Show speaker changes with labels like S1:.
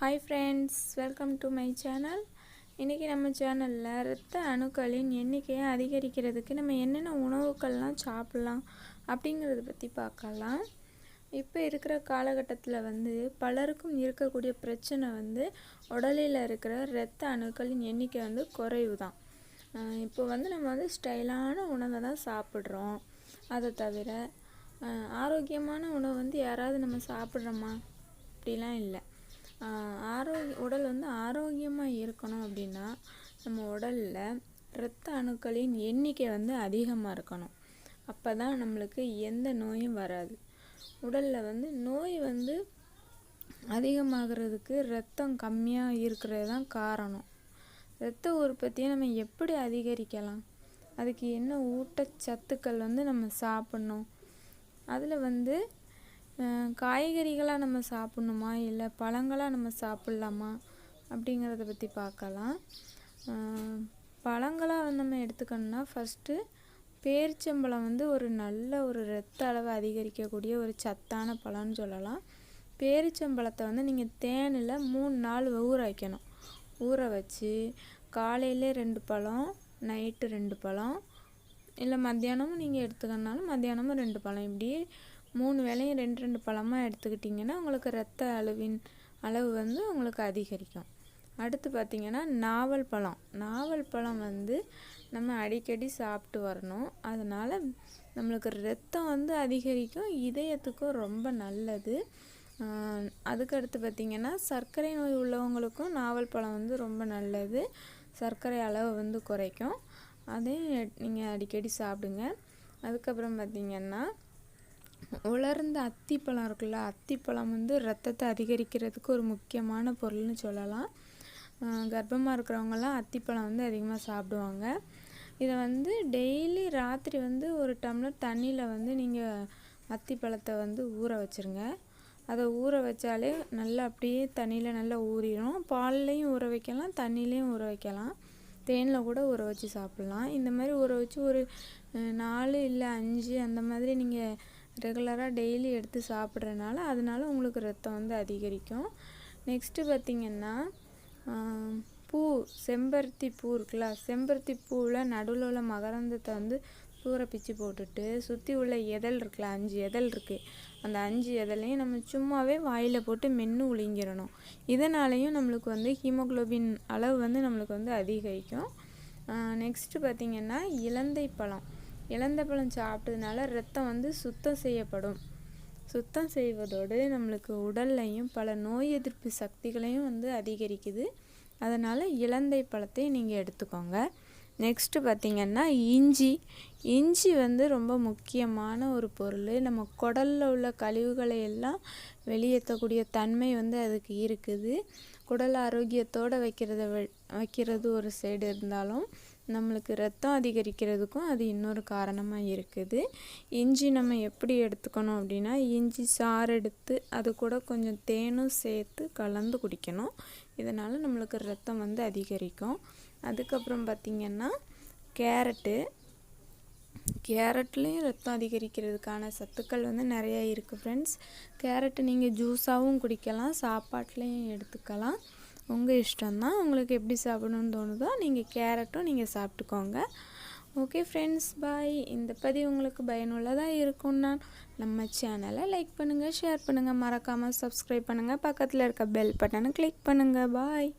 S1: Hi friends welcome to my channel இன்றைக்கி நம்ம சேனலில் இரத்த அணுக்களின் எண்ணிக்கையை அதிகரிக்கிறதுக்கு நம்ம என்னென்ன உணவுக்கள்லாம் சாப்பிட்லாம் அப்படிங்கிறத பற்றி பார்க்கலாம். இப்போ இருக்கிற காலகட்டத்தில் வந்து பலருக்கும் இருக்கக்கூடிய பிரச்சனை வந்து உடலில் இருக்கிற இரத்த அணுக்களின் எண்ணிக்கை வந்து குறைவு தான் இப்போ வந்து நம்ம வந்து ஸ்டைலான உணவை தான் சாப்பிட்றோம். அதை தவிர ஆரோக்கியமான உணவு வந்து யாராவது நம்ம சாப்பிட்றோமா? அப்படிலாம் இல்லை. ஆரோக்கிய உடல் வந்து ஆரோக்கியமாக இருக்கணும் அப்படின்னா நம்ம உடலில் இரத்த அணுக்களின் எண்ணிக்கை வந்து அதிகமாக இருக்கணும். அப்போ தான் நம்மளுக்கு எந்த நோயும் வராது. உடலில் வந்து நோய் வந்து அதிகமாகிறதுக்கு ரத்தம் கம்மியாக இருக்கிறது தான் காரணம். இரத்த உற்பத்தியை நம்ம எப்படி அதிகரிக்கலாம்? அதுக்கு என்ன ஊட்டச்சத்துக்கள் வந்து நம்ம சாப்பிட்ணும்? அதில் வந்து காய்கறிகளாக நம்ம சாப்பிட்ணுமா? இல்லை பழங்களாக நம்ம சாப்பிட்லாமா? அப்படிங்கிறத பற்றி பார்க்கலாம். பழங்களாக வந்து நம்ம எடுத்துக்கணும்னா ஃபஸ்ட்டு பேரிச்சம்பழம் வந்து ஒரு நல்ல ஒரு இரத்த அளவை அதிகரிக்கக்கூடிய ஒரு சத்தான பழம்னு சொல்லலாம். பேரிச்சம்பழத்தை வந்து நீங்கள் தேனில் மூணு நாள் ஊற வைக்கணும். ஊற வச்சு காலையிலே ரெண்டு பழம் நைட்டு ரெண்டு பழம் இல்லை மத்தியானமும் நீங்கள் எடுத்துக்கணுனாலும் மத்தியானமும் ரெண்டு பழம். இப்படி மூணு வேளையும் ரெண்டு ரெண்டு பழமாக எடுத்துக்கிட்டிங்கன்னா உங்களுக்கு ரத்த அளவின் அளவு வந்து உங்களுக்கு அதிகரிக்கும். அடுத்து பார்த்திங்கன்னா நாவல் பழம். நாவல் பழம் வந்து நம்ம அடிக்கடி சாப்பிட்டு வரணும். அதனால் நம்மளுக்கு ரத்தம் வந்து அதிகரிக்கும். இதயத்துக்கும் ரொம்ப நல்லது. அதுக்கடுத்து பார்த்திங்கன்னா சர்க்கரை நோய் உள்ளவங்களுக்கும் நாவல் பழம் வந்து ரொம்ப நல்லது. சர்க்கரை அளவு வந்து குறைக்கும். அதையும் நீங்கள் அடிக்கடி சாப்பிடுங்க. அதுக்கப்புறம் பார்த்திங்கன்னா உலர்ந்த அத்திப்பழம் இருக்குல்ல அத்திப்பழம் வந்து ரத்தத்தை அதிகரிக்கிறதுக்கு ஒரு முக்கியமான பொருள்னு சொல்லலாம். கர்ப்பமாக இருக்கிறவங்கலாம் அத்திப்பழம் வந்து அதிகமாக சாப்பிடுவாங்க. இதை வந்து டெய்லி ராத்திரி வந்து ஒரு டம்ளர் தண்ணியில் வந்து நீங்கள் அத்திப்பழத்தை வந்து ஊற வச்சுருங்க. அதை ஊற வச்சாலே நல்லா அப்படியே தண்ணியில் நல்லா ஊறிடும் பால்லையும் ஊற வைக்கலாம் தண்ணிலையும் ஊற வைக்கலாம். தேனில் கூட ஊற வச்சு சாப்பிட்லாம். இந்த மாதிரி ஊற வச்சு ஒரு நாலு இல்லை அஞ்சு அந்த மாதிரி நீங்கள் ரெகுலராக டெய்லி எடுத்து சாப்பிட்றனால அதனால உங்களுக்கு ரத்தம் வந்து அதிகரிக்கும். நெக்ஸ்ட்டு பார்த்திங்கன்னா பூ செம்பருத்தி பூ இருக்குல்ல செம்பருத்தி பூவில் நடுவில் உள்ள மகரந்தத்தை வந்து தூர பிச்சு போட்டுட்டு சுற்றி உள்ள எதல் இருக்குல்ல அஞ்சு எதல் இருக்குது அந்த அஞ்சு எதலையும் நம்ம சும்மாவே வாயில் போட்டு மென்று உளிங்கிடணும் இதனாலையும் நம்மளுக்கு வந்து ஹீமோகுளோபின் அளவு வந்து நம்மளுக்கு வந்து அதிகரிக்கும். நெக்ஸ்ட்டு பார்த்திங்கன்னா இலந்தை பழம். இலந்தை பழம் சாப்பிட்டதுனால ரத்தம் வந்து சுத்தம் செய்யப்படும். சுத்தம் செய்வதோடு நம்மளுக்கு உடல்லையும் பல நோய் எதிர்ப்பு சக்திகளையும் வந்து அதிகரிக்குது. அதனால் இலந்தை பழத்தை நீங்கள் எடுத்துக்கோங்க. நெக்ஸ்ட்டு பார்த்திங்கன்னா இஞ்சி. இஞ்சி வந்து ரொம்ப முக்கியமான ஒரு பொருள். நம்ம குடலில் உள்ள கழிவுகளை எல்லாம் வெளியேற்றக்கூடிய தன்மை வந்து அதுக்கு இருக்குது. குடல் ஆரோக்கியத்தோடு வைக்கிறத வைக்கிறது ஒரு சைடு இருந்தாலும் நம்மளுக்கு ரத்தம் அதிகரிக்கிறதுக்கும் அது இன்னொரு காரணமாக இருக்குது. இஞ்சி நம்ம எப்படி எடுத்துக்கணும் அப்படின்னா இஞ்சி சாறு எடுத்து அது கூட கொஞ்சம் தேனும் சேர்த்து கலந்து குடிக்கணும். இதனால் நம்மளுக்கு ரத்தம் வந்து அதிகரிக்கும். அதுக்கப்புறம் பார்த்திங்கன்னா கேரட்டு. கேரட்லேயும் ரத்தம் அதிகரிக்கிறதுக்கான சத்துக்கள் வந்து நிறைய இருக்குது ஃப்ரெண்ட்ஸ் கேரட்டு நீங்கள் ஜூஸாகவும் குடிக்கலாம் சாப்பாட்லேயும் எடுத்துக்கலாம். உங்கள் இஷ்டம்தான். உங்களுக்கு எப்படி சாப்பிடணும்னு தோணுதோ நீங்கள் கேரட்டும் நீங்கள் சாப்பிட்டுக்கோங்க. ஓகே ஃப்ரெண்ட்ஸ் பாய் இந்த பதிவு உங்களுக்கு பயனுள்ளதாக இருக்கும்னா நம்ம சேனலை லைக் பண்ணுங்கள் ஷேர் பண்ணுங்கள் மறக்காமல் சப்ஸ்கிரைப் பண்ணுங்கள் பக்கத்தில் இருக்க பெல் பட்டனை கிளிக் பண்ணுங்கள் பாய்